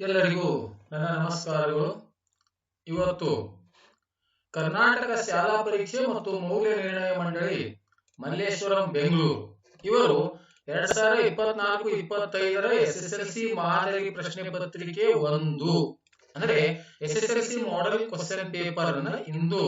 ಎಲ್ಲರಿಗೂ ನನ್ನ ನಮಸ್ಕಾರಗಳು. ಇವತ್ತು ಕರ್ನಾಟಕ ಶಾಲಾ ಪರೀಕ್ಷೆ ಮತ್ತು ಮೌಲ್ಯ ನಿರ್ಣಯ ಮಂಡಳಿ, ಮಲ್ಲೇಶ್ವರಂ, ಬೆಂಗಳೂರು. ಇವರು ಎರಡ್ ಸಾವಿರದ ಇಪ್ಪತ್ನಾಲ್ಕು, ಇಪ್ಪತ್ತೈದರ ಎಸ್ ಎಸ್ ಎಲ್ ಸಿ ಮಾದರಿ ಪ್ರಶ್ನೆ ಪತ್ರಿಕೆ ಒಂದು. ಅಂದ್ರೆ S S L C model question paper ಅನ್ನ ಇಂದು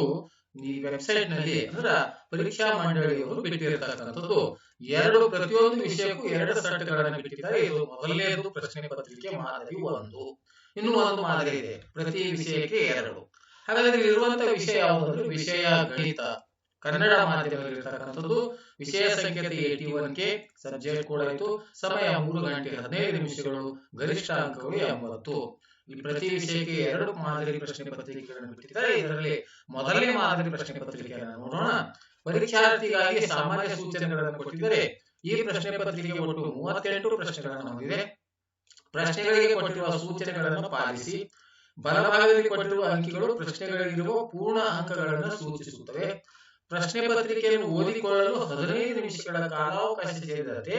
ಈ ವೆಬ್ಸೈಟ್ನಲ್ಲಿ ಅಂದ್ರೆ ಪರೀಕ್ಷಾ ಮಂಡಳಿಯವರು ಬಿಟ್ಟಿರತಕ್ಕಂಥದ್ದು. ಎರಡು ಪ್ರತಿಯೊಂದು ವಿಷಯಕ್ಕೂ ಎರಡು ಸೆಟ್ಗಳನ್ನು ಬಿಟ್ಟಿದ್ದಾರೆ. ಇದು ಮೊದಲನೆಯದು ಪ್ರಶ್ನೆ ಪತ್ರಿಕೆ ಮಾದರಿ ಒಂದು. ಇನ್ನು ಒಂದು ಮಾದರಿ ಇದೆ. ಪ್ರತಿ ವಿಷಯಕ್ಕೆ ಎರಡು. ಹಾಗಾದ್ರೆ ಇರುವಂತಹ ವಿಷಯ ಯಾವುದಂದ್ರೆ ವಿಷಯ ಗಣಿತ. ಕನ್ನಡ ಮಾಧ್ಯಮದಲ್ಲಿರ್ತಕ್ಕಂಥದ್ದು ವಿಷಯ ಸಂಖ್ಯೆ ಏಟಿ ಒನ್ ಕೆ ಸಬ್ಜೆಕ್ಟ್ ಕೂಡ ಆಯ್ತು. ಸಮಯ ಮೂರು ಗಂಟೆ ಹದಿನೈದು ನಿಮಿಷಗಳು ಗರಿಷ್ಠ ಅಂಕಗಳು ಎಂಬತ್ತು. ಈ ಪ್ರತಿ ವಿಷಯಕ್ಕೆ ಎರಡು ಮಾದರಿ ಪ್ರಶ್ನೆ ಪತ್ರಿಕೆಗಳನ್ನು ಬಿಟ್ಟಿದ್ದಾರೆ. ಇದರಲ್ಲಿ ಮೊದಲನೇ ಮಾದರಿ ಪ್ರಶ್ನೆ ಪತ್ರಿಕೆಯನ್ನು ನೋಡೋಣ. ಪರೀಕ್ಷಾರ್ಥಿಗಾಗಿ ಸಾಮಾನ್ಯ ಸೂಚನೆಗಳನ್ನು ಕೊಟ್ಟಿದ್ದಾರೆ. ಈ ಪ್ರಶ್ನೆ ಪತ್ರಿಕೆ ಒಟ್ಟು ಮೂವತ್ತೆಂಟು ಪ್ರಶ್ನೆಗಳನ್ನು ಹೊಂದಿದೆ ಪ್ರಶ್ನೆಗಳಿಗೆ ಕೊಟ್ಟಿರುವ ಸೂಚನೆಗಳನ್ನು ಪಾಲಿಸಿ. ಬಲಭಾಗದಲ್ಲಿ ಕೊಟ್ಟಿರುವ ಅಂಕಿಗಳು ಪ್ರಶ್ನೆಗಳಿಗಿರುವ ಪೂರ್ಣ ಅಂಕಗಳನ್ನು ಸೂಚಿಸುತ್ತವೆ. ಪ್ರಶ್ನೆ ಪತ್ರಿಕೆಯನ್ನು ಓದಿಕೊಳ್ಳಲು ಹದಿನೈದು ನಿಮಿಷಗಳ ಕಾಲಾವಕಾಶ ಸೇರಿದಂತೆ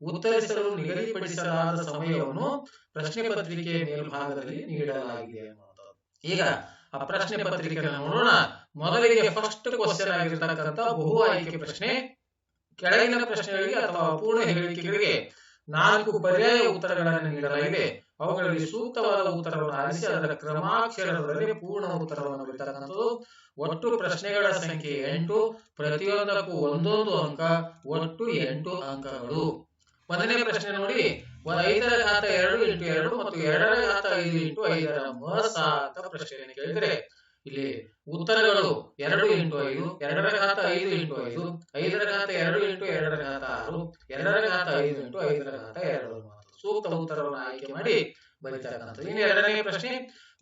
ಉತ್ತರಿಸಲು ನಿಗದಿಪಡಿಸಲಾದ ಸಮಯವನ್ನು ಪ್ರಶ್ನೆ ಪತ್ರಿಕೆಯ ಮೇಲ್ಭಾಗದಲ್ಲಿ ನೀಡಲಾಗಿದೆ ಈಗ ಆ ಪ್ರಶ್ನೆ ಪತ್ರಿಕೆಯನ್ನು ನೋಡೋಣ. ಮೊದಲಿಗೆ ಫಸ್ಟ್ ಕ್ವಶನ್ ಆಗಿರ್ತಕ್ಕಂಥ ಬಹು ಆಯ್ಕೆ ಪ್ರಶ್ನೆ, ಕೆಳಗಿನ ಪ್ರಶ್ನೆಗಳಿಗೆ ಅಥವಾ ಪೂರ್ಣ ಹೇಳಿಕೆಗಳಿಗೆ ನಾಲ್ಕು ಪರ್ಯಾಯ ಉತ್ತರಗಳನ್ನು ನೀಡಲಾಗಿದೆ. ಅವುಗಳಲ್ಲಿ ಸೂಕ್ತವಾದ ಉತ್ತರವನ್ನು ಆರಿಸಿ, ಅದರ ಕ್ರಮಾಕ್ಷರದಲ್ಲಿ ಪೂರ್ಣ ಉತ್ತರವನ್ನು ಬಿಡ್ತಕ್ಕಂಥದ್ದು. ಒಟ್ಟು ಪ್ರಶ್ನೆಗಳ ಸಂಖ್ಯೆ ಎಂಟು, ಪ್ರತಿಯೊಂದಕ್ಕೂ ಒಂದೊಂದು ಅಂಕ, ಒಟ್ಟು ಎಂಟು ಅಂಕಗಳು. ಒಂದನೇ ಪ್ರಶ್ನೆ ನೋಡಿ ಐದರ ಘಾತ ಎರಡು ಇಂಟು ಎರಡು ಮತ್ತು ಎರಡರ ಘಾತ ಐದು ಇಂಟು ಐದರ ಮಸ ಅಂತ ಪ್ರಶ್ನೆಯನ್ನು ಕೇಳಿದರೆ, ಇಲ್ಲಿ ಉತ್ತರಗಳು ಎರಡು ಇಂಟು ಐದು, ಎರಡರ ಘಾತ ಐದು ಇಂಟು ಐದು, ಐದರ ಘಾತ ಎರಡು ಇಂಟು ಎರಡರ ಘಾತ ಆರು, ಎರಡರ ಘಾತ ಐದು ಇಂಟು ಐದರ ಘಾತ ಎರಡು. ಸೂಕ್ತ ಉತ್ತರವನ್ನು ಆಯ್ಕೆ ಮಾಡಿ ಬರೀತಕ್ಕಂಥದ್ದು ಇನ್ನು ಎರಡನೇ ಪ್ರಶ್ನೆ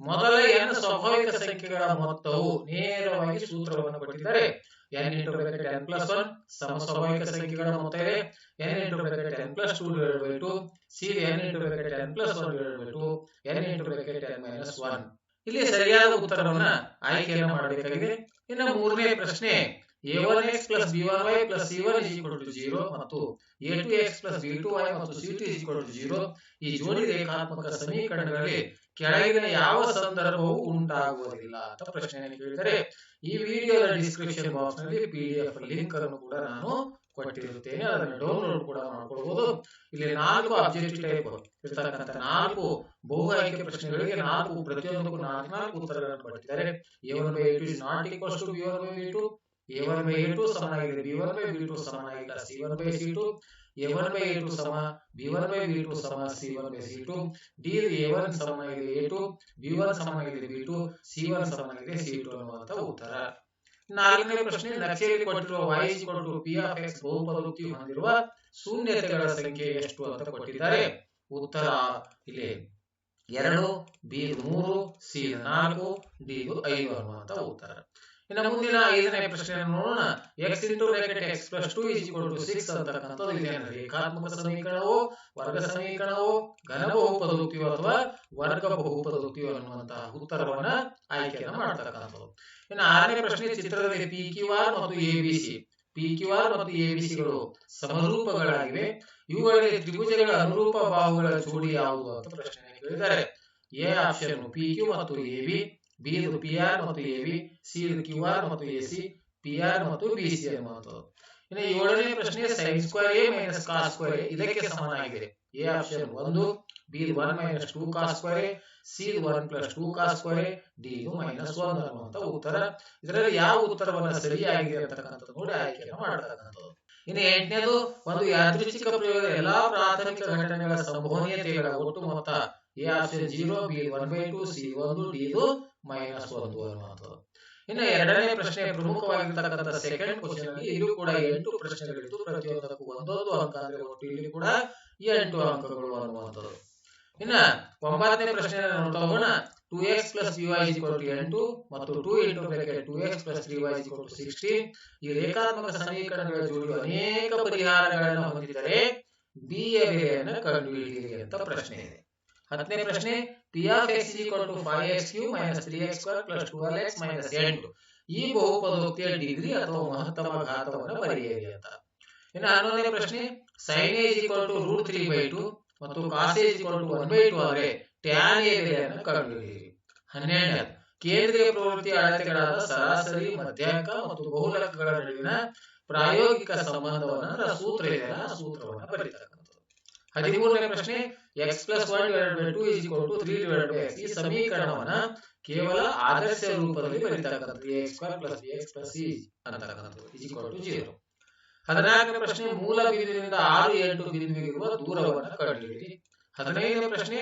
ಮೊದಲ ಎನ್ ಸ್ವಾಭಾವಿಕ ಸಂಖ್ಯೆಗಳ ಮೊತ್ತವು ನೇರವಾಗಿ ಸೂತ್ರವನ್ನು ಕೊಟ್ಟಿದ್ದಾರೆ. N into bracket N plus one ಸಮ ಸ್ವಾಭಾವಿಕ ಸಂಖ್ಯೆಗಳ ಮೊತ್ತ ಇದೆ. N into bracket N plus two divide by two C N into bracket N plus one divide by two N into bracket N minus one ಇಲ್ಲಿ ಸರಿಯಾದ ಉತ್ತರವನ್ನ ಆಯ್ಕೆಯನ್ನು ಮಾಡಬೇಕಾಗಿದೆ. ಇನ್ನು ಮೂರನೇ ಪ್ರಶ್ನೆ A one X plus B one Y plus C one is equal to zero ಮತ್ತು A two X plus B two Y ಮತ್ತು C two is equal to zero ಈ ಜೋಡಿ ರೇಖಾತ್ಮಕ ಸಮೀಕರಣಗಳಲ್ಲಿ ಕೆಳಗಿನ ಯಾವ ಸಂದರ್ಭವು ಉಂಟಾಗುವುದಿಲ್ಲ ಅಂತ ಪ್ರಶ್ನೆಯನ್ನು ಕೇಳಿದರೆ ಈ ವಿಡಿಯೋದ ಡಿಸ್ಕ್ರಿಪ್ಷನ್ ಬಾಕ್ಸ್ನಲ್ಲಿ ಪಿ ಡಿ ಎಫ್ ಲಿಂಕ್ ಅನ್ನು ಕೂಡ ನಾನು ಕೊಟ್ಟಿರುತ್ತೇನೆ. ಅದನ್ನು ಡೌನ್ಲೋಡ್ ಕೂಡ ಮಾಡ್ಕೊಳ್ಬಹುದು ಇಲ್ಲಿ ನಾಲ್ಕು ಅಬ್ಜೆಕ್ಟಿವ್ ಟೈಪ್ ಇರ್ತಕ್ಕಂಥ ನಾಲ್ಕು ಬಹು ಆಯ್ಕೆ ಪ್ರಶ್ನೆಗಳಿಗೆ ನಾಲ್ಕು ಪ್ರತಿಯೊಂದಕ್ಕೂ ನಾಲ್ಕು ನಾಲ್ಕು ಉತ್ತರಗಳನ್ನು ಕೊಟ್ಟಿದ್ದಾರೆ A one by two is not equals to B one by two A one by A two ಸಮನಾಗಿದೆ B one by B two ಸಮನಾಗಿಲ್ಲ C one by C two A one by A two ಸಮ B one by B two ಸಮ C one by ಸಮನಾಗಿದೆ A two B one ಸಮನಾಗಿದೆ B two C one ಸಮನಾಗಿದೆ ಅನ್ನುವಂತ ಉತ್ತರ ನಾಲ್ಕನೇ ಪ್ರಶ್ನೆ ನಕ್ಷೆಯಲ್ಲಿ ಕೊಟ್ಟಿರುವ y ಕೊಟ್ಟು ಪಿ ಆಫ್ ಬಹುಪದೋಕ್ತಿ ಹೊಂದಿರುವ ಶೂನ್ಯತೆಗಳ ಸಂಖ್ಯೆ ಎಷ್ಟು ಅಂತ ಕೊಟ್ಟಿದ್ದಾರೆ ಉತ್ತರ ಇಲ್ಲಿ ಎರಡು ಬಿ ಮೂರು ಸಿ ನಾಲ್ಕು ಡಿ ಐದು ಅನ್ನುವಂತ ಉತ್ತರ ಇನ್ನು ಮುಂದಿನ ಐದನೇ ಪ್ರಶ್ನೆಯನ್ನು ನೋಡೋಣ. X into bracket X plus two is equal to six ಅಂತಕ್ಕಂಥದ್ದು ಇದೇನು ರೇಖಾತ್ಮಕ ಸಮೀಕರಣವೋ, ವರ್ಗ ಸಮೀಕರಣವೋ ಘನ ಬಹುಪದೋಕ್ತಿಯೋ ಅಥವಾ ವರ್ಗ ಬಹುಪದೋಕ್ತಿಯೋ ಅನ್ನುವಂತಹ ಉತ್ತರವನ್ನ ಆಯ್ಕೆಯನ್ನ ಮಾಡ್ತಕ್ಕಂಥದ್ದು. ಇನ್ನು ಆರನೇ ಪ್ರಶ್ನೆ ಚಿತ್ರದಲ್ಲಿ ಪಿ ಕ್ಯೂ ಆರ್ ಮತ್ತು A B C P Q R ಮತ್ತು ಎ ಬಿ ಸಿಗಳು ಸಮರೂಪಗಳಾಗಿವೆ. ಇವುಗಳಲ್ಲಿ ತ್ರಿಭುಜಗಳ ಅನುರೂಪ ಬಾಹುಗಳ ಜೋಡಿ ಯಾವುದು ಅಂತ ಪ್ರಶ್ನೆ ಕೇಳಿದ್ದಾರೆ. ಎ ಆಪ್ಷನ್ ಪಿ ಕ್ಯೂ ಮತ್ತು ಎ ಬಿ ಬಿ ಇದು ಪಿ ಆರ್ ಮತ್ತು ಎ ಬಿ ಸಿ ಇದು ಕ್ಯೂ ಆರ್ ಮತ್ತು ಎ ಸಿ ಪಿ ಆರ್ ಮತ್ತು ಬಿ ಸಿ ಅನ್ನುವಂಥದ್ದು ಇನ್ನು ಏಳನೇ ಪ್ರಶ್ನೆ sine square A minus cos square ಇದಕ್ಕೆ ಸಮನಾಗಿದೆ. ಎ ಆಪ್ಷನ್ ಒಂದು ಬಿ ಇದು one minus two cos square C ಇದು one plus two cos square D ಇದು ಮೈನಸ್ ಒನ್ ಅನ್ನುವಂತ ಉತ್ತರ. ಇದರಲ್ಲಿ ಯಾವ ಉತ್ತರವನ್ನ ಸರಿಯಾಗಿದೆ ಅಂತಕ್ಕಂಥದ್ದು ನೋಡಿ ಆಯ್ಕೆಯನ್ನು ಮಾಡತಕ್ಕಂಥದ್ದು. ಇನ್ನು ಎಂಟನೇದು, ಒಂದು ಯಾದೃಚ್ಛಿಕ ಪ್ರಯೋಗದ ಎಲ್ಲಾ ಪ್ರಾಥಮಿಕ ಘಟನೆಗಳ ಸಂಭವನೀಯತೆಗಳ ಒಟ್ಟು ಮೊತ್ತ A option zero B one by two C ಒಂದು, ಡಿ ಇದು ಮೈನಸ್ ಒಂದು ಅನ್ನುವಂಥದ್ದು ಇನ್ನು ಎರಡನೇ ಪ್ರಶ್ನೆ ಪ್ರಮುಖವಾಗಿರ್ತಕ್ಕಂಥ ಸೆಕೆಂಡ್ ಕ್ವಶನ್ ಅಲ್ಲಿ ಇದು ಕೂಡ ಎಂಟು ಪ್ರಶ್ನೆಗಳಿದ್ದು ಪ್ರತಿಯೊಂದಕ್ಕೂ ಒಂದೊಂದು ಅಂಕ ಅಂದ್ರೆ ಒಟ್ಟು ಇಲ್ಲಿ ಕೂಡ ಎಂಟು ಅಂಕಗಳು ಅನ್ನುವಂಥದ್ದು. ಇನ್ನ ಒಂಬತ್ತನೇ ಪ್ರಶ್ನೆ ನೋಡ್ತಾ ಹೋಗೋಣ two X plus you I to ಎಂಟು ಮತ್ತು two into bracket two X plus three Y to sixteen ಈ ರೇಖಾತ್ಮಕ ಸಮೀಕರಣಗಳ ಜೋಡಿ ಅನೇಕ ಪರಿಹಾರಗಳನ್ನು ಹೊಂದಿದ್ದರೆ ಬಿ ಎ ಕಂಡುಹಿಡಿಯಿರಿ ಅಂತ ಪ್ರಶ್ನೆ ಇದೆ. ಹತ್ತನೇ ಪ್ರಶ್ನೆ P of X equal to five X Q minus three X square plus twelve ಈ ಬಹುಪದೋಕ್ತಿಯ ಡಿಗ್ರಿ ಅಥವಾ ಮಹತ್ತಮ ಘಾತವನ್ನು ಬರೆಯಿರಿ ಅಂತ. ಇನ್ನು ಹನ್ನೊಂದನೇ ಪ್ರಶ್ನೆ sine H equal to root three by two ಮತ್ತು cos H equal to one by two ಆದರೆ ಟ್ಯಾನ್ ಬೆಲೆಯನ್ನು ಕಂಡುಹಿಡಿಯಿರಿ. ಹನ್ನೆರಡನೇ ಕೇಂದ್ರೀಯ ಪ್ರವೃತ್ತಿಯ ಅಳತೆಗಳಾದ ಸರಾಸರಿ, ಮಧ್ಯಾಂಕ ಮತ್ತು ಬಹುಲಕಗಳ ನಡುವಿನ ಪ್ರಾಯೋಗಿಕ ಸಂಬಂಧವನ್ನ ಸೂತ್ರ ಇದೆ ಸೂತ್ರವನ್ನ ಬರೀತಕ್ಕಂಥದ್ದು. ಹದಿಮೂರನೇ ಪ್ರಶ್ನೆ X plus one divide by two is to X ಈ ಸಮೀಕರಣವನ್ನ ಕೇವಲ ಆದರ್ಶ ರೂಪದಲ್ಲಿ ಬರೀತಕ್ಕಂಥದ್ದು. A square plus B X plus C ಅಂತಕ್ಕಂಥದ್ದು ಇಸ್ ಟು ಜೀರೋ ಹದಿನಾಲ್ಕನೇ ಪ್ರಶ್ನೆ ಮೂಲ ಬಿಂದುವಿನಿಂದ ಆರು ಎಂಟು ಬಿಂದುವಿಗಿರುವ ದೂರವನ್ನು ಕಂಡುಹಿಡಿಯಿರಿ. ಹದಿನೈದನೇ ಪ್ರಶ್ನೆ,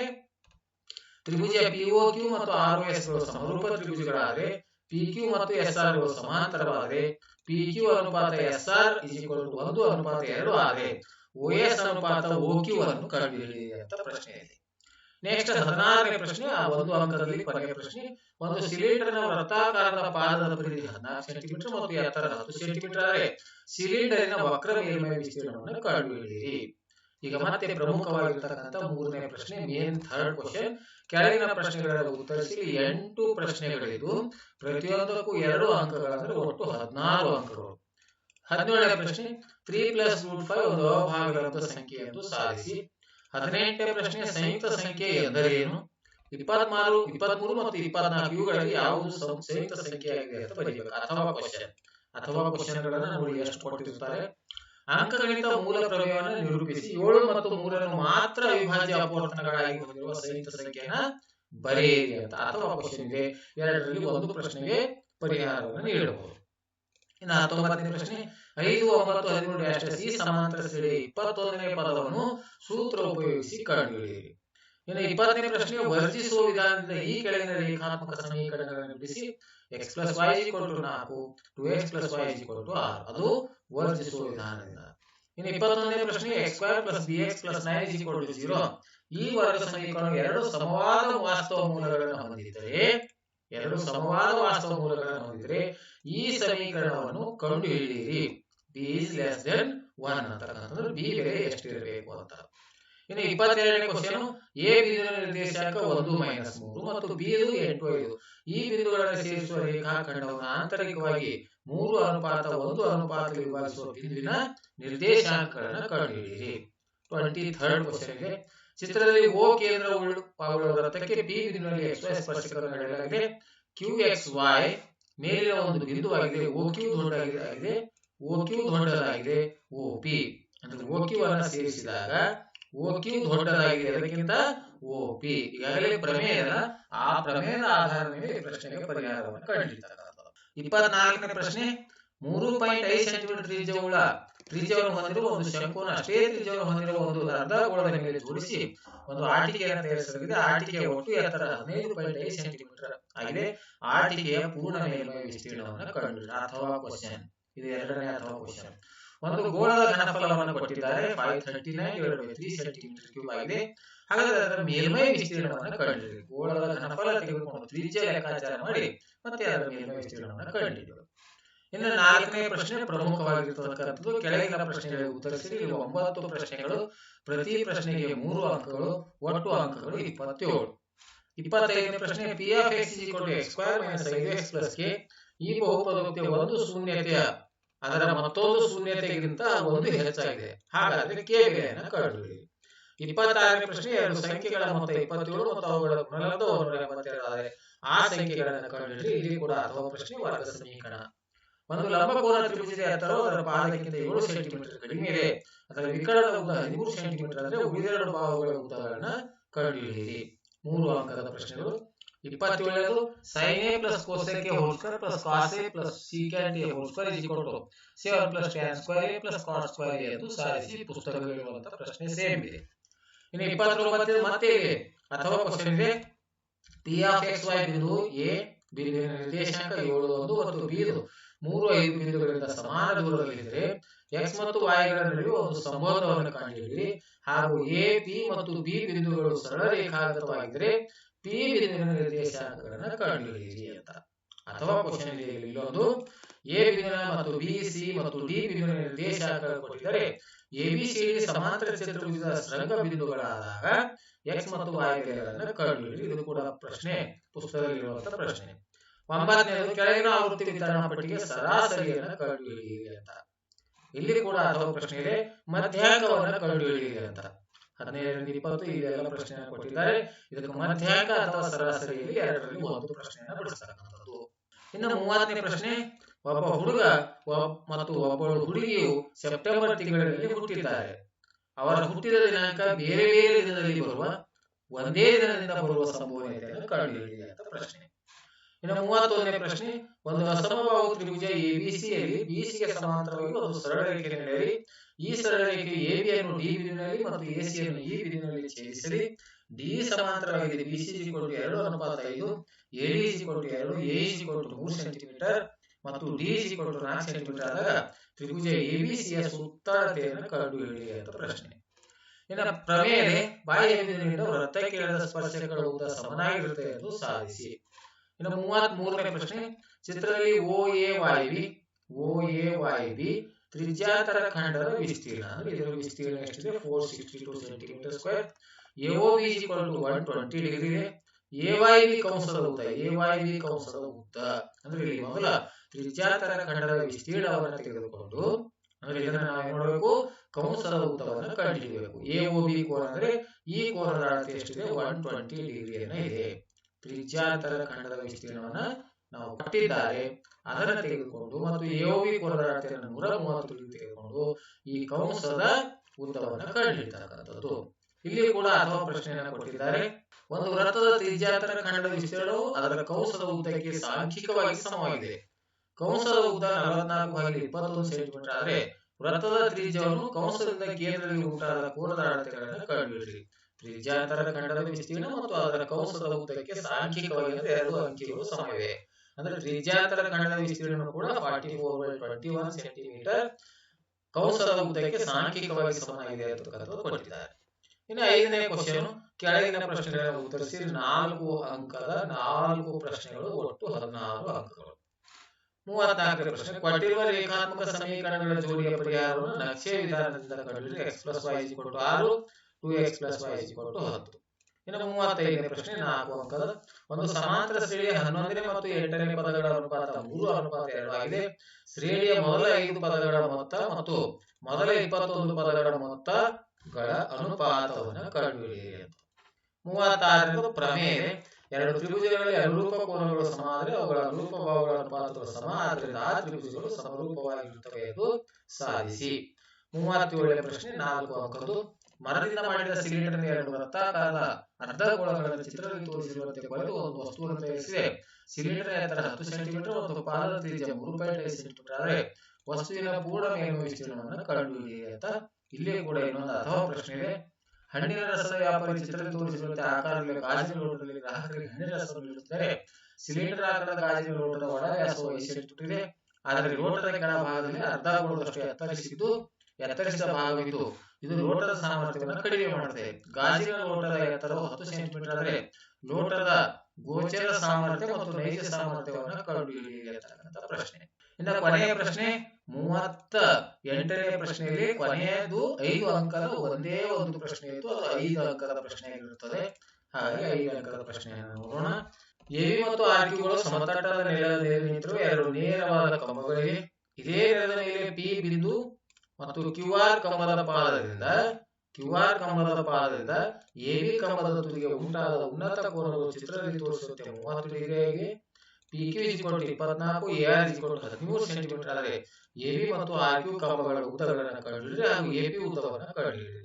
ತ್ರಿಭುಜ ಪಿಒ ಕ್ಯೂ ಮತ್ತು ಆರ್ ಎಸ್ ಸಮರೂಪ ತ್ರಿಭುಜಗಳಾದರೆ ಪಿ ಕ್ಯೂ ಮತ್ತು ಎಸ್ ಆರ್ಗಳು ಸಮಾಂತರವಾದರೆ ಪಿ ಕ್ಯೂ ಅನುಪಾತ ಎಸ್ ಆರ್ ಒಂದು ಅನುಪಾತ ಎರಡು ಆದರೆ ಓ ಎಸ್ ಅನುಪಾತ ಓ ಕ್ಯೂ ಅನ್ನು ಕಂಡುಹಿಡಿಯಿರಿ ಅಂತ ಪ್ರಶ್ನೆ ಇದೆ. ನೆಕ್ಸ್ಟ್ ಹದಿನಾರನೇ ಪ್ರಶ್ನೆ, ಆ ಒಂದು ಅಂಕದಲ್ಲಿ ಕೊನೆಯ ಪ್ರಶ್ನೆ. ಒಂದು ಸಿಲಿಂಡರ್ನ ವೃತ್ತಾಕಾರದ ಪಾದದ ಪರಿಧಿ ಹದಿನಾಲ್ಕು ಸೆಂಟಿಮೀಟರ್ ಮತ್ತು ಎತ್ತರ ಹತ್ತು ಸೆಂಟಿಮೀಟರ್ ಆದರೆ ಸಿಲಿಂಡರಿನ ವಕ್ರ ಮೇಲ್ಮೈ ವಿಸ್ತೀರ್ಣವನ್ನು ಕಂಡುಹಿಡಿಯಿರಿ. ಈಗ ಮತ್ತೆ ಪ್ರಮುಖವಾಗಿರ್ತಕ್ಕಂಥ ಮೂರನೇ ಪ್ರಶ್ನೆ ಮೇನ್ ಥರ್ಡ್ ಕ್ವಶನ್ ಕೆಳಗಿನ ಪ್ರಶ್ನೆಗಳನ್ನು ಉತ್ತರಿಸಿ, ಎಂಟು ಪ್ರಶ್ನೆಗಳಿದ್ದು, ಪ್ರತಿಯೊಂದಕ್ಕೂ ಎರಡು ಅಂಕಗಳಂದ್ರೆ ಒಟ್ಟು ಹದಿನಾರು ಅಂಕಗಳು. ಹದಿನೇಳನೇ ಪ್ರಶ್ನೆ ತ್ರೀ ಪ್ಲಸ್ ರೂಟ್ ಫೈವ್ ಒಂದು ಅವಿಭಾಗಗಳಂತ ಸಂಖ್ಯೆ ಎಂದು ಸಾಧಿಸಿ. ಹದಿನೆಂಟನೇ ಪ್ರಶ್ನೆ, ಸಂಯುಕ್ತ ಸಂಖ್ಯೆ ಎಂದರೇನು? ಇಪ್ಪತ್ನಾಲ್ಕು ಇಪ್ಪತ್ಮೂರು ಮತ್ತು ಇಪ್ಪತ್ನಾಲ್ಕು ಇವುಗಳಲ್ಲಿ ಯಾವುದು ಸಂಯುಕ್ತ ಸಂಖ್ಯೆಯಾಗಿದೆ ಅಂತ ಬರೀಬೇಕು. ಅಥವಾ ಕ್ವಶನ್ ಅಥವಾ ಕ್ವಶನ್ಗಳನ್ನು ನೋಡಿ ಎಷ್ಟು ಕೊಟ್ಟಿರ್ತಾರೆ. ಅಂಕಗಣಿತ ಮೂಲ ಪ್ರಮೇಯವನ್ನು ನಿರೂಪಿಸಿ. ಏಳು ಮತ್ತು ಮೂರನ್ನು ಮಾತ್ರ ಅವಿಭಾಜ್ಯ ಅಪವರ್ತನಗಳಾಗಿ ಹೊಂದಿರುವ ಸಂಯುಕ್ತ ಸಂಖ್ಯೆಯನ್ನ ಬರೆಯಿರಿ ಅಂತ. ಅಥವಾ ಕ್ವಶನ್ ಇದೆ ಎರಡರಲ್ಲಿ ಒಂದು ಪ್ರಶ್ನೆಗೆ ಪರಿಹಾರವನ್ನು ನೀಡಬಹುದು. ಇನ್ನು ಹತ್ತೊಂಬತ್ತನೇ ಪ್ರಶ್ನೆ, ಐದು, ಒಂಬತ್ತು, ಹದಿಮೂರು ಸಿ ಸಮಾಂತರ ಸೇರಿ ಇಪ್ಪತ್ತೊಂದನೇ ಪದವನ್ನು ಸೂತ್ರ ಉಪಯೋಗಿಸಿ ಕಂಡುಹಿಡಿಯಿರಿ. ಇನ್ನು ಇಪ್ಪತ್ತನೇ ಪ್ರಶ್ನೆ ವರ್ಜಿಸುವ ವಿಧಾನದಿಂದ ಈ ಕೆಳಗಿನ ರೇಖಾತ್ಮಕ ಸಮೀಕರಣಗಳನ್ನು ಬಿಡಿಸಿ, ಎಕ್ಸ್ ಪ್ಲಸ್ ವೈ ಕೊಟ್ಟು ನಾಲ್ಕು, ಟು ಎಕ್ಸ್ ಪ್ಲಸ್ ವೈ ಕೊಟ್ಟು ಆರು. ಅದು ವರ್ಜಿಸುವ ವಿಧಾನದಿಂದ. ಇನ್ನು ಇಪ್ಪತ್ತೊಂದನೇ ಪ್ರಶ್ನೆ, X square plus B X plus nine is to zero. ಈ ವರ್ಗ ಸಮೀಕರಣ ಎರಡು ಸಮವಾದ ವಾಸ್ತವ ಮೂಲಗಳನ್ನು ಹೊಂದಿದ್ದರೆ ಎರಡು ಸಮವಾದ ವಾಸ್ತವ ಮೂಲಗಳನ್ನು ಹೊಂದಿದ್ರೆ ಈ ಸಮೀಕರಣವನ್ನು ಕಂಡುಹಿಡಿಯಿರಿ. B is less than one ಅಂತಕ್ಕಂಥದ್ದು ಬಿ ಬೆಲೆ ಎಷ್ಟಿರಬೇಕು ಅಂತ. ಇನ್ನು ಇಪ್ಪತ್ತೆರಡನೇ ಕ್ವಶನ್ ಎ ಬಿಂದುವಿನ ನಿರ್ದೇಶಾಂಕ ಒಂದು ಮೈನಸ್ ಮೂರು ಮತ್ತು ಬಿ ಇದು ಎಂಟು ಐದು. ಈ ಬಿಂದುಗಳನ್ನು ಸೇರಿಸುವ ರೇಖಾಖಂಡವನ್ನು ಆಂತರಿಕವಾಗಿ ಮೂರು ಅನುಪಾತ ಒಂದು ಅನುಪಾತ ವಿಭಾಗಿಸುವ ಬಿಂದುವಿನ ನಿರ್ದೇಶಾಂಕಗಳನ್ನು ಕಂಡುಹಿಡಿಯಿರಿ. ಟ್ವೆಂಟಿ ಥರ್ಡ್ ಕ್ವಶನ್ ಇದೆ ಚಿತ್ರದಲ್ಲಿ ಓ ಕೇಂದ್ರ ವೃತ್ತಕ್ಕೆ ಪಿ ಬಿಂದುವಿನಲ್ಲಿ ಎಕ್ಸ್ ವೈ ಸ್ಪರ್ಶಕವನ್ನು ನೀಡಲಾಗಿದೆ ಕ್ಯೂ ಎಕ್ಸ್ ವೈ ಮೇಲಿನ ಒಂದು ಬಿಂದುವಾಗಿದೆ. ಓ ಕ್ಯೂ ದೊಡ್ಡದಾಗಿದೆ. ಓ ಕ್ಯೂ ದೊಡ್ಡದಾಗಿದೆ. ಓ ಪಿ ಅಂದ್ರೆ ಓ ಕ್ಯೂ ಅನ್ನ ಸೇರಿಸಿದಾಗ ಓ ಕ್ಯೂ ದೊಡ್ಡದಾಗಿದೆ ಅದಕ್ಕಿಂತ ಓ ಪಿ ಈಗಾಗಲೇ ಪ್ರಮೇಯದ ಆ ಪ್ರಮೇಯದ ಆಧಾರದ ಮೇಲೆ ಪ್ರಶ್ನೆಗೆ ಪರಿಹಾರವನ್ನು ಕಂಡುಹಿಡಿತಕ್ಕಂಥದ್ದು ಇಪ್ಪತ್ನಾಲ್ಕನೇ ಪ್ರಶ್ನೆ, ಮೂರು ಪಾಯಿಂಟ್ ಐದು ಸೆಂಟಿಮೀಟರ್ ತ್ರಿಜ್ಯವುಳ್ಳ ತ್ರಿಜ್ಯವನ್ನು ಹೊಂದಿರುವ ಒಂದು ಶಂಕುವನ್ನು ಅಷ್ಟೇ ತ್ರಿಜ್ಯವನ್ನು ಹೊಂದಿರುವ ಒಂದು ಅರ್ಧ ಗೋಳದ ಮೇಲೆ ಜೋಡಿಸಿ ಒಂದು ಆಟಿಕೆಯನ್ನು ತಯಾರಿಸಲಾಗಿದೆ ಆಟಿಕೆಯ ಒಟ್ಟು ಎತ್ತರ ಹದಿನೈದು ಪಾಯಿಂಟ್ ಐದು ಸೆಂಟಿಮೀಟರ್. ಆಗಿದೆ ಆಟಿಕೆಯ ಪೂರ್ಣ ಮೇಲ್ಮೈ ವಿಸ್ತೀರ್ಣವನ್ನು ಕಂಡುಹಿಡಿದ ಅಥವಾ ಕ್ವಶನ್ ಇದು ಎರಡನೇ ಅಥವಾ ಕ್ವಶನ್ ಒಂದು ಗೋಳದ ಘನಫಲವನ್ನು ಕೊಟ್ಟಿದ್ದಾರೆ. Five thirty nine by three centimetre cube ಆಗಿದೆ. ಹಾಗಾದ್ರೆ ಅದರ ಮೇಲ್ಮೈ ವಿಸ್ತೀರ್ಣವನ್ನು ಕಂಡುಹಿಡಿಯಿರಿ. ಗೋಳದ ಘನಫಲ ತೆಗೆದುಕೊಂಡು ತ್ರಿಜ್ಯ ಲೆಕ್ಕಾಚಾರ ಮಾಡಿ ಮತ್ತೆ ಅದರ ಮೇಲ್ಮೈ ವಿಸ್ತೀರ್ಣವನ್ನು ಕಂಡುಹಿಡಿಯುವುದು ಇನ್ನು ನಾಲ್ಕನೇ ಪ್ರಶ್ನೆ ಪ್ರಮುಖವಾಗಿರ್ತಕ್ಕಂಥದ್ದು, ಕೆಳಗಿನ ಪ್ರಶ್ನೆಗಳಿಗೆ ಉತ್ತರಿಸಿ, ಇಲ್ಲಿ ಒಂಬತ್ತು ಪ್ರಶ್ನೆಗಳು, ಪ್ರತಿ ಪ್ರಶ್ನೆಗೆ ಮೂರು ಅಂಕಗಳು, ಒಟ್ಟು ಅಂಕಗಳು ಇಪ್ಪತ್ತೇಳು. ಇಪ್ಪತ್ತೈದನೇ ಪ್ರಶ್ನೆ P F X square minus ಐದು ಎಕ್ಸ್ ಪ್ಲಸ್ ಕೆ ಈ ಬಹುಪದಕ್ಕೆ ಒಂದು ಶೂನ್ಯತೆಯ, ಅದರ ಮತ್ತೊಂದು ಶೂನ್ಯತೆಗಿಂತ ಒಂದು ಹೆಚ್ಚಾಗಿದೆ. ಹಾಗಾದ್ರೆ ಕೆ ಬೆಲೆಯನ್ನು ಕಂಡುಹಿಡಿಯಿರಿ. ಇಪ್ಪತ್ತಾರನೇ ಪ್ರಶ್ನೆ, ಎರಡು ಸಂಖ್ಯೆಗಳ ಮೊತ್ತ ಇಪ್ಪತ್ತೇಳು ಮತ್ತು ಅವುಗಳ ಗುಣಲಬ್ಧ ಆ ಸಂಖ್ಯೆಗಳನ್ನು ಕಂಡುಹಿಡಿಯಿರಿ. ಇಲ್ಲಿ ಕೂಡ ಅಥವಾ ಪ್ರಶ್ನೆ ವರ್ಗ ಸಮೀಕರಣ. ಒಂದು ಲಂಬಕೋನ ತ್ರಿಭುಜದ ಎತ್ತರವು ಅದರ ಪಾದಕ್ಕಿಂತ ಏಳು ಸೆಂಟಿಮೀಟರ್ ಕಡಿಮೆ ಇದೆ. ಅದರ ವಿಕರಣದ ಉದ್ದ ಹದಿಮೂರು ಸೆಂಟಿಮೀಟರ್ ಅಂದ್ರೆ ಉಳಿದೆರಡು ಭಾಗಗಳ ಉದ್ದಗಳನ್ನ ಕಂಡುಹಿಡಿಯಿರಿ. ಮೂರು ಅಂಕದ ಪ್ರಶ್ನೆಗಳು. ಇಪ್ಪತ್ತೇಳನೇದು sine A plus cosec whole square plus cos A plus secant A whole square is equal to seven plus tan square A plus cot square A ಎಂದು ಸಾಧಿಸಿ ಪುಸ್ತಕಗಳಿರುವಂತಹ ಪ್ರಶ್ನೆ ಸೇಮ್ ಇದೆ. ಇನ್ನು ಇಪ್ಪತ್ತೊಂಬತ್ತು ಮತ್ತೆ ಇದೆ ಅಥವಾ ಕ್ವಶನ್ ಇದೆ ಪಿ ಆಫ್ ಎಕ್ಸ್ ವೈ ಬಿಂದು ಎ ಬಿಂದುವಿನ ನಿರ್ದೇಶಾಂಕ ಏಳು ಒಂದು ಮತ್ತು ಬಿ ಇದು. ಮೂರು ಐದು ಬಿಂದುಗಳಿಂದ ಸಮಾನ ದೂರದಲ್ಲಿದ್ದರೆ ಎಕ್ಸ್ ಮತ್ತು y ಗಳ ನಡುವೆ ಒಂದು ಸಂಬಂಧವನ್ನು ಕಂಡುಹಿಡಿಯಿರಿ. ಹಾಗೂ ಎ ಪಿ ಮತ್ತು ಬಿ ಬಿಂದುಗಳು ಸರಳ ರೇಖಾಗತವಾಗಿದ್ದರೆ ಪಿ ಬಿಂದುವಿನ ನಿರ್ದೇಶಾಂಕಗಳನ್ನು ಕಂಡುಹಿಡಿಯಿರಿ ಅಂತ. ಅಥವಾ ಕ್ವಶನ್ ಇಲ್ಲೊಂದು ಎ ಬಿಂದುವಿನ ಮತ್ತು ಬಿ ಸಿ ಮತ್ತು ಡಿ ಬಿಂದುವಿನ ನಿರ್ದೇಶಾಂಕಗಳು ಕೊಟ್ಟಿದ್ದರೆ ಎ ಬಿ ಸಿ ಡಿ ಸಮಾಂತರ ಚತುರ್ಭುಜದ ಶೃಂಗ ಬಿಂದುಗಳಾದಾಗ ಎಕ್ಸ್ ಮತ್ತು y ಬೆಲೆಗಳನ್ನು ಕಂಡುಹಿಡಿಯಿರಿ. ಇದು ಕೂಡ ಪ್ರಶ್ನೆ ಪುಸ್ತಕದಲ್ಲಿರುವಂತಹ ಪ್ರಶ್ನೆ. ಒಂಬತ್ತನೇದು ಕೆಳಗಿನ ಆವೃತ್ತಿ ವಿತರಣಾ ಪಟ್ಟಿಗೆ ಸರಾಸರಿಯನ್ನು ಕಂಡುಹಿಡಿಯಿರಿ ಅಂತ. ಇಲ್ಲಿ ಕೂಡ ಅಥವಾ ಪ್ರಶ್ನೆ ಇದೆ ಮಧ್ಯಾಂಕವನ್ನು ಕಂಡುಹಿಡಿಯಿರಿ ಅಂತ. ಹದಿನೈದರಿಂದ ಇಪ್ಪತ್ತು ಇವೆಲ್ಲ ಪ್ರಶ್ನೆಯನ್ನು ಕೊಟ್ಟಿದ್ದಾರೆ. ಇದಕ್ಕೆ ಮಧ್ಯಾಂಕ ಅಥವಾ ಸರಾಸರಿಯಲ್ಲಿ ಎರಡರಲ್ಲಿ ಒಂದು ಪ್ರಶ್ನೆಯನ್ನ ಬಿಡಿಸ್ತಕ್ಕಂಥದ್ದು. ಇನ್ನು ಮೂವತ್ತನೇ ಪ್ರಶ್ನೆ, ಒಬ್ಬ ಹುಡುಗ ಮತ್ತು ಒಬ್ಬಳು ಹುಡುಗಿಯು ಸೆಪ್ಟೆಂಬರ್ ತಿಂಗಳಲ್ಲಿ ಹುಟ್ಟಿದ್ದಾರೆ. ಅವರ ಹುಟ್ಟಿದ ದಿನಾಂಕ ಬೇರೆ ಬೇರೆ ದಿನದಲ್ಲಿ ಬರುವ, ಒಂದೇ ದಿನದಿಂದ ಬರುವ ಸಂಭವನೀಯತೆಯನ್ನು ಕಂಡುಹಿಡಿಯಿರಿ ಅಂತ ಪ್ರಶ್ನೆ. ಇನ್ನು ಮೂವತ್ತೊಂದನೇ ಪ್ರಶ್ನೆ, ಒಂದು ಅಸಮಬಾಹು ತ್ರಿಭುಜ ಎಬಿಸಿಯಲ್ಲಿ ಬಿಸಿಗೆ ಸಮಾಂತರವಾಗಿ ಒಂದು ಸರಳ ರೇಖೆ ನಡೆಯಲಿ ಈ ಸರಳ ರೇಖೆ ಎಬಿಯನ್ನು ಡಿ ಬಿಂದುವಿನಲ್ಲಿ ಮತ್ತು ಎಸಿಯನ್ನು ಈ ಬಿಂದುವಿನಲ್ಲಿ ಛೇದಿಸಲಿ. ಡಿ ಸಮಾಂತರವಾಗಿದೆ. ಬಿಸಿ ಕೊಟ್ಟು ಎರಡು ಅನುಪಾತ ಐದು. ಎಡಿ ಕೊಟ್ಟು ಎರಡು. ಎ ಕೊಟ್ಟು ಮೂರು ಸೆಂಟಿಮೀಟರ್ ಮತ್ತು ಡಿ ಕೊಟ್ಟು ನಾಲ್ಕು ಸೆಂಟಿಮೀಟರ್ ಆದಾಗ ತ್ರಿಭುಜ ಎಬಿಸಿಯ ಸುತ್ತಳತೆಯನ್ನು ಕಂಡುಹಿಡಿಯಿರಿ ಅಂತ ಪ್ರಶ್ನೆ. ಇನ್ನು ಪ್ರಮೇಯ ಬಾಹ್ಯ ಬಿಂದುವಿನಿಂದ ವೃತ್ತಕ್ಕೆ ಎಳೆದ ಸ್ಪರ್ಶಕಗಳ ಉದ್ದ ಸಮನಾಗಿರುತ್ತೆ ಎಂದು ಸಾಧಿಸಿ. ಇನ್ನು ಮೂವತ್ತ್ ಮೂರನೇ ಪ್ರಶ್ನೆ, ಚಿತ್ರದಲ್ಲಿ O A Y B O A Y B ತ್ರಿಜ್ಯಾತರ ಖಂಡದ ವಿಸ್ತೀರ್ಣ. ಅಂದ್ರೆ ಇದರ ವಿಸ್ತೀರ್ಣ ಎಷ್ಟಿದೆ? Four sixty two centimetre square O B equal to one twenty degree ಇದೆ. ಎ ವಾಯ್ ಬಿ ಕಂಸದ ಉದ್ದ. ಎ ವಾಯ್ ಬಿ ಕಂಸದ ಉದ್ದ. ಅಂದ್ರೆ ಇಲ್ಲಿ ಮೊದಲ ತ್ರಿಜ್ಯಾತರ ಖಂಡದ ವಿಸ್ತೀರ್ಣವನ್ನು ತೆಗೆದುಕೊಂಡು, ಅಂದ್ರೆ ಇದನ್ನ ನಾವು ಏನ್ ಮಾಡಬೇಕು? ಕಂಸದ ಉದ್ದವನ್ನು ಕಂಡುಹಿಡಿಯಬೇಕು ಎ ಒ ಬಿ ಕೋನ ಅಂದ್ರೆ ಈ ಕೋನದ ಅಳತೆ ಎಷ್ಟಿದೆ? ಒನ್ ಟ್ವೆಂಟಿ ಡಿಗ್ರಿಯನ್ನ ಇದೆ. ತ್ರಿಜ್ಯಾತರ ಖಂಡದ ವಿಸ್ತೀರ್ಣವನ್ನ ನಾವು ಕೊಟ್ಟಿದ್ದಾರೆ. ಅದರ ತೆಗೆದುಕೊಂಡು ಮತ್ತು ಎಒಬಿ ಅಳತೆಯನ್ನು ನೂರ ಮೂವತ್ತು ತೆಗೆದುಕೊಂಡು ಈ ಕಂಸದ ಉದ್ದವನ್ನು ಕಂಡುಹಿಡಿತಕ್ಕಂಥದ್ದು ಇಲ್ಲಿ ಕೂಡ ಅಥವಾ ಪ್ರಶ್ನೆಯನ್ನು ಕೊಟ್ಟಿದ್ದಾರೆ. ಒಂದು ವೃತ್ತದ ತ್ರಿಜ್ಯಾತರ ಖಂಡದ ವಿಸ್ತೀರ್ಣವು ಅದರ ಕಂಸದ ಉದ್ದಕ್ಕೆ ಸಾಂಖ್ಯಿಕವಾಗಿ ಸಮವಾಗಿದೆ. ಕಂಸದ ಉದ್ದ ನಲವತ್ನಾಲ್ಕು ಭಾಗಿಲೆ ಇಪ್ಪತ್ತೊಂದು ಸೆಂಟಿಮೀಟರ್ ಆದರೆ ವೃತ್ತದ ತ್ರಿಜ್ಯವನ್ನು ಕಂಸದಿಂದ ಕೇಂದ್ರದಲ್ಲಿ ಉಂಟಾದ ಕೋನದ ಅಳತೆಗಳನ್ನು ಕಂಡುಹಿಡಿಯಿರಿ. ತ್ರಿಜ್ಯಾತರ ಖಂಡದ ವಿಸ್ತೀರ್ಣ ಮತ್ತು ಅದರ ಕೌಂಸದ ಉದ್ದಕ್ಕೆ ಸಾಂಖ್ಯಿಕವಾಗಿ ಎರಡು ಅಂಕಿಗಳು ಸಮವಿವೆ ಅಂದ್ರೆ ತ್ರಿಜ್ಯಾತರ ಖಂಡದ ವಿಸ್ತೀರ್ಣ ಕೂಡ forty four by twenty one centimetre ಕಂಸದ ಉದ್ದಕ್ಕೆ ಸಾಂಖ್ಯಿಕವಾಗಿ ಸಮನಾಗಿದೆ ಅಂತಕ್ಕಂಥದ್ದು ಕೊಟ್ಟಿದ್ದಾರೆ ಇನ್ನು ಐದನೇ ಕ್ವಶನ್ ಕೆಳಗಿನ ಪ್ರಶ್ನೆಗಳನ್ನು ಉತ್ತರಿಸಿ ನಾಲ್ಕು ಅಂಕದ ನಾಲ್ಕು ಪ್ರಶ್ನೆಗಳು ಒಟ್ಟು ಹದಿನಾರು ಅಂಕಗಳು. ಮೂವತ್ನಾಲ್ಕನೇ ಪ್ರಶ್ನೆ, ಕೊಟ್ಟಿರುವ ರೇಖಾತ್ಮಕ ಸಮೀಕರಣಗಳ ಜೋಡಿಯ ಪರಿಹಾರವನ್ನು ನಕ್ಷೆ ವಿಧಾನದಿಂದ ಕಂಡುಹಿಡಿದು ಎಕ್ಸ್ ಪ್ಲಸ್ ವೈ ಆರು. ಟು ಎಕ್ಸ್ ಪ್ಲಸ್ ವೈ ಕೊಟ್ಟು ಹತ್ತು ಇನ್ನು ಮೂವತ್ತೈದನೇ ಪ್ರಶ್ನೆ ನಾಲ್ಕು ಅಂಕದ ಒಂದು ಸಮಾಂತರ ಶ್ರೇಣಿಯ ಹನ್ನೊಂದನೇ ಮತ್ತು ಎಂಟನೇ ಪದಗಳ ಅನುಪಾತ ಮೂರು, ಅನುಪಾತ ಎರಡು ಆಗಿದೆ. ಶ್ರೇಣಿಯ ಮೊದಲ ಐದು ಪದಗಳ ಮೊತ್ತ ಮತ್ತು ಮೊದಲ ಇಪ್ಪತ್ತೊಂದು ಪದಗಳ ಮೊತ್ತಗಳ ಅನುಪಾತವನ್ನು ಕಂಡುಹಿಡಿಯಿರಿ ಅಂತ. ಮೂವತ್ತಾರನೇದು ಪ್ರಮೇಯ ಎರಡು ತ್ರಿಭುಜಗಳಲ್ಲಿ ಅನುರೂಪ ಕೋನಗಳು ಸಮ ಆದರೆ ಅವುಗಳ ಅನುರೂಪ ಭಾವಗಳ ಅನುಪಾತಗಳು ಸಮ. ಆದ್ದರಿಂದ ಆ ತ್ರಿಭುಜಗಳು ಸಮರೂಪವಾಗಿರುತ್ತವೆ ಎಂದು ಸಾಧಿಸಿ. ಮೂವತ್ತೇಳನೇ ಪ್ರಶ್ನೆ ನಾಲ್ಕು ಅಂಕದ್ದು. ಮರದಿಂದ ಮಾಡಿದ ಸಿಲಿಂಡರ್ ಎರಡು ವೃತ್ತಾಕಾರದ ಅರ್ಧ ಗೋಳಗಳ ಚಿತ್ರದಲ್ಲಿ ತೋರಿಸಿರುವಂತೆ ಕೊಳೆದು ಒಂದು ವಸ್ತುವನ್ನು ತಯಾರಿಸಿದೆ. ಸಿಲಿಂಡರ್ ಎತ್ತರ ಹತ್ತು ಸೆಂಟಿಮೀಟರ್ ಮತ್ತು ಪಾದದ ತ್ರಿಜ್ಯ ಮೂರು ಪಾಯಿಂಟ್ ಐದು ಸೆಂಟಿಮೀಟರ್ ಆದರೆ ವಸ್ತುವಿನ ಪೂರ್ಣ ಮೇಲ್ಮೈ ವಿಸ್ತೀರ್ಣವನ್ನು ಕಂಡುಹಿಡಿಯಿರಿ ಅಂತ ಇಲ್ಲಿ ಕೂಡ ಇನ್ನೊಂದು ಅಥವಾ ಪ್ರಶ್ನೆ ಇದೆ. ಹಣ್ಣಿನ ರಸ ವ್ಯಾಪಾರಿ ಚಿತ್ರದಲ್ಲಿ ತೋರಿಸಿರುವಂತೆ ಆಕಾರದಲ್ಲಿ ಗಾಜಿನ ಲೋಟದಲ್ಲಿ ಗ್ರಾಹಕರಿಗೆ ಹಣ್ಣಿನ ರಸವನ್ನು ನೀಡುತ್ತಾರೆ ಸಿಲಿಂಡರ್ ಆಕಾರದ ಗಾಜಿನ ಲೋಟದ ಒಳ ವ್ಯಾಸವು ಐದು ಸೆಂಟಿಮೀಟರ್ ಇದೆ. ಆದರೆ ಲೋಟದ ಕೆಳಭಾಗದಲ್ಲಿ ಅರ್ಧ ಗೋಳದಷ್ಟು ಎತ್ತರಿಸಿದ್ದು ಭಾಗವಿದ್ದು ಇದು ಲೋಟದ ಸಾಮರ್ಥ್ಯವನ್ನು ಕಡಿಮೆ ಮಾಡುತ್ತದೆ ಗಾಜಿನ ಲೋಟದ ಎತ್ತರವು ಹತ್ತು ಸೆಂಟಿಮೀಟರ್ ಆದರೆ ಲೋಟದ ಗೋಚರ ಸಾಮರ್ಥ್ಯ ಮತ್ತು ನೈಜ ಸಾಮರ್ಥ್ಯವನ್ನು ಕಂಡುಹಿಡಿಯಿರಿ ಅಂತಕ್ಕಂಥ ಪ್ರಶ್ನೆ. ಇನ್ನು ಕೊನೆಯ ಪ್ರಶ್ನೆ ಮೂವತ್ತ ಎಂಟನೇ ಪ್ರಶ್ನೆಯಲ್ಲಿ ಕೊನೆಯದು ಐದು ಅಂಕದ ಒಂದೇ ಒಂದು ಪ್ರಶ್ನೆ ಇತ್ತು ಅದು ಐದು ಅಂಕದ ಪ್ರಶ್ನೆ ಇರುತ್ತದೆ ಹಾಗೆ ಐದು ಅಂಕದ ಪ್ರಶ್ನೆಯನ್ನು ನೋಡೋಣ. ಎವಿ ಮತ್ತು ಆರ್ಕಿಗಳು ಸಮತಟ್ಟದ ನೆಲದ ಮೇಲೆ ನಿಂತಿರುವ ಎರಡು ನೇರವಾದ ಕಂಬಗಳಿವೆ. ಇದೇ ನೆಲದ ಮೇಲೆ ಪಿ ಬಿಂದು ಮತ್ತು ಕ್ಯೂ ಆರ್ ಕಂಬದ ಪಾದದಿಂದ, ಕ್ಯೂ ಆರ್ ಕಂಬದ ಪಾದದಿಂದ, ಎ ಬಿ ಕಂಬದ ತುದಿಗೆ ಉಂಟಾದ ಉನ್ನತ ಕೋನಗಳು ಚಿತ್ರದಲ್ಲಿ ತೋರಿಸುತ್ತೆ. ಮೂವತ್ತು ಡಿಗ್ರಿಯಾಗಿ ಪಿ ಕ್ಯೂ ಇಸ್ಕೊಟ್ಟು ಇಪ್ಪತ್ನಾಲ್ಕು, ಎ ಆರ್ ಇಸ್ಕೊಟ್ಟು ಹದಿಮೂರು ಸೆಂಟಿಮೀಟರ್. ಆದರೆ ಎ ಬಿ ಮತ್ತು ಆರ್ ಕ್ಯೂ ಕಂಬಗಳ ಉದ್ದಗಳನ್ನು ಕಂಡುಹಿಡಿದ್ರೆ ಹಾಗೂ ಎ ಪಿ ಉದ್ದವನ್ನು ಕಂಡುಹಿಡಿಯಿರಿ.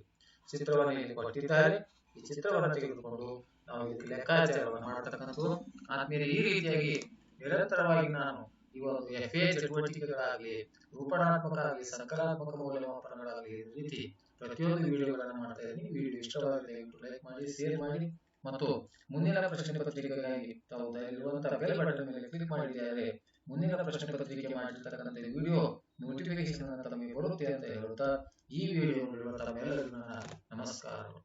ಚಿತ್ರವನ್ನು ಇಲ್ಲಿ ಕೊಟ್ಟಿದ್ದಾರೆ. ಈ ಚಿತ್ರವನ್ನು ತೆಗೆದುಕೊಂಡು ನಾವು ಇದಕ್ಕೆ ಲೆಕ್ಕಾಚಾರವನ್ನು ಮಾಡತಕ್ಕಂಥದ್ದು. ಆದ್ಮೇಲೆ ಈ ರೀತಿಯಾಗಿ ನಿರಂತರವಾಗಿ ನಾನು ಒಂದು ಎಫ್ ಎ ಚಟುವಟಿಕೆಗಳಾಗಲಿ ರೂಪಣಾತ್ಮಕ ಆಗಲಿ ಸಕಾರಾತ್ಮಕ ಮೌಲ್ಯಮಾಪನಗಳಾಗಲಿ ರೀತಿ ಪ್ರತಿಯೊಂದು ವಿಡಿಯೋಗಳನ್ನು ಮಾಡ್ತಾ ಇದ್ದೀನಿ. ವಿಡಿಯೋ ಇಷ್ಟವಾದರೆ ಲೈಕ್ ಮಾಡಿ ಶೇರ್ ಮಾಡಿ. ಮತ್ತು ಮುಂದಿನ ಪ್ರಶ್ನೆ ಪತ್ರಿಕೆಗಾಗಿ ತಾವು ಇರುವಂತಹ ಬೆಲ್ ಬಟನ್ ಮೇಲೆ ಕ್ಲಿಕ್ ಮಾಡಿದ್ದಾರೆ ಮುಂದಿನ ಪ್ರಶ್ನೆ ಪತ್ರಿಕೆ ಮಾಡಿರ್ತಕ್ಕಂಥ ವಿಡಿಯೋ ನೋಟಿಫಿಕೇಶನ್ ತಮಗೆ ಬರುತ್ತೆ ಅಂತ ಹೇಳುತ್ತಾ ಈ ವಿಡಿಯೋ ನೋಡಿರುವ ತಮ್ಮೆಲ್ಲರಿಗೂ ನಮಸ್ಕಾರ.